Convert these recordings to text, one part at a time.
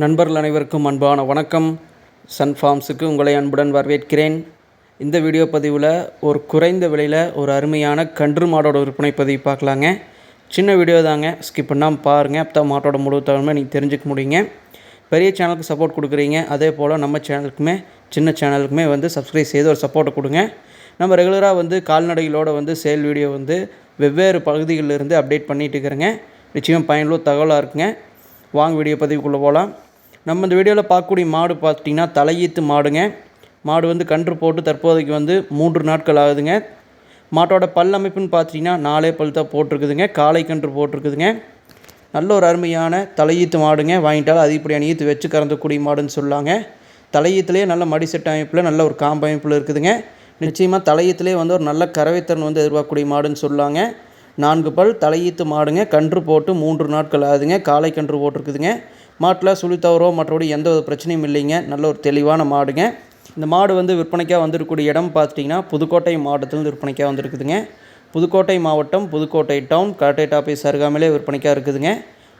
நண்பர்கள் அனைவருக்கும் அன்பான வணக்கம். சன் ஃபார்ம்ஸுக்கு உங்களை அன்புடன் வரவேற்கிறேன். இந்த வீடியோ பதிவில் ஒரு குறைந்த விலையில் ஒரு அருமையான கன்று மாடோட விற்பனை பதிவு பார்க்கலாங்க. சின்ன வீடியோ தாங்க. ஸ்கிப் பண்ணாமல் பாருங்கள் அப்போ தான் மாட்டோட முழு தகவலுமே நீங்கள் தெரிஞ்சுக்க முடியுங்க. பெரிய சேனலுக்கு சப்போர்ட் கொடுக்குறீங்க. அதே போல் நம்ம சேனலுக்குமே சின்ன சேனலுக்குமே வந்து சப்ஸ்கிரைப் செய்து ஒரு சப்போர்ட்டை கொடுங்க. நம்ம ரெகுலராக வந்து கால்நடைகளோட வந்து சேல் வீடியோ வந்து வெவ்வேறு பகுதிகளில் இருந்து அப்டேட் பண்ணிகிட்டு இருக்கிறேங்க. நிச்சயம் பயனுள்ள தகவலாக இருக்குங்க. வாங்க வீடியோ பதிவுக்குள்ளே போகலாம் நம்ம இந்த வீடியோவில் பார்க்கக்கூடிய மாடு பார்த்திங்கன்னா தலையீத்து மாடுங்க. மாடு வந்து கன்று போட்டு தற்போதைக்கு வந்து மூன்று நாட்கள் ஆகுதுங்க. மாட்டோட பல் அமைப்புன்னு பார்த்திங்கன்னா நாலே பல் தான் போட்டிருக்குதுங்க. காளை கன்று போட்டிருக்குதுங்க. நல்ல ஒரு அருமையான தலையீத்து மாடுங்க. வாங்கிட்டாலும் அதிகப்படியான ஈத்து வச்சு கறந்தக்கூடிய மாடுன்னு சொல்லாங்க. தலையீத்துலேயே நல்ல மடி செட் அமைப்பில் நல்ல ஒரு காம்பு அமைப்பில் இருக்குதுங்க. நிச்சயமாக தலையீத்துலேயே வந்து ஒரு நல்ல கறவைத்திறன் வந்து எதிர்பார்க்கக்கூடிய மாடுன்னு சொல்லாங்க. நான்கு பல் தலையீத்து மாடுங்க. கன்று போட்டு மூன்று நாட்கள் ஆகுதுங்க. காளை கன்று போட்டிருக்குதுங்க. மாட்டில் சுழி தவறோ மற்றபடி எந்த ஒரு பிரச்சனையும் இல்லைங்க. நல்ல ஒரு தெளிவான மாடுங்க. இந்த மாடு வந்து விற்பனைக்காக வந்திருக்கக்கூடிய இடம் பார்த்துட்டிங்கன்னா புதுக்கோட்டை மாவட்டத்திலிருந்து விற்பனைக்காக வந்திருக்குதுங்க. புதுக்கோட்டை மாவட்டம் புதுக்கோட்டை டவுன் கலெக்டரேட் ஆஃபீஸ் அருகாமையிலே விற்பனைக்காக இருக்குதுங்க.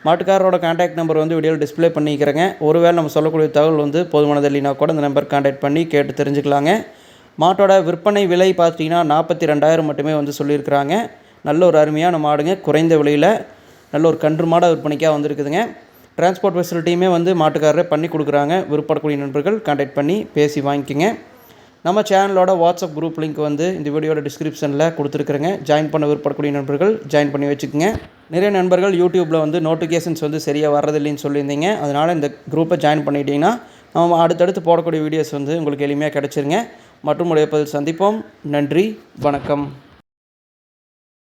மாட்டுக்காரரோட கான்டாக்ட் நம்பர் வந்து வீடியோவில் டிஸ்ப்ளே பண்ணிக்கிறேங்க. ஒருவேளை நம்ம சொல்லக்கூடிய தகவல் வந்து போதுமானது இல்லைனா கூட இந்த நம்பர் கான்டாக்ட் பண்ணி கேட்டு தெரிஞ்சுக்கலாங்க. மாட்டோட விற்பனை விலை பார்த்தீங்கன்னா நாற்பத்தி ரெண்டாயிரம் மட்டுமே வந்து சொல்லியிருக்கிறாங்க. நல்ல ஒரு அருமையான மாடுங்க. குறைந்த விலையில் நல்ல ஒரு கன்று மாடாக விற்பனைக்காக வந்திருக்குதுங்க. டிரான்ஸ்போர்ட் ஃபெசிலிட்டியுமே வந்து மாட்டுக்காரரே பண்ணி கொடுக்குறாங்க. விருப்பப்படக்கூடிய நண்பர்கள் கான்டாக்ட் பண்ணி பேசி வாங்கிக்கோங்க. நம்ம சேனலோட வாட்ஸ்அப் குரூப் லிங்க் வந்து இந்த வீடியோட டிஸ்கிரிப்ஷனில் கொடுத்துருக்குறேங்க. ஜாயின் பண்ண விருப்பப்படக்கூடிய நண்பர்கள் ஜாயின் பண்ணி வச்சுக்கோங்க. நிறைய நண்பர்கள் யூடியூப்பில் வந்து நோட்டிஃபிகேஷன்ஸ் வந்து சரியாக வர்றதில்லைன்னு சொல்லியிருந்தீங்க. அதனால் இந்த குரூப்பை ஜாயின் பண்ணிட்டீங்கன்னா நம்ம அடுத்தடுத்து போடக்கூடிய வீடியோஸ் வந்து உங்களுக்கு எளிமையாக கிடச்சிருங்க. மற்றும் உடைய பதில் சந்திப்போம். நன்றி வணக்கம்.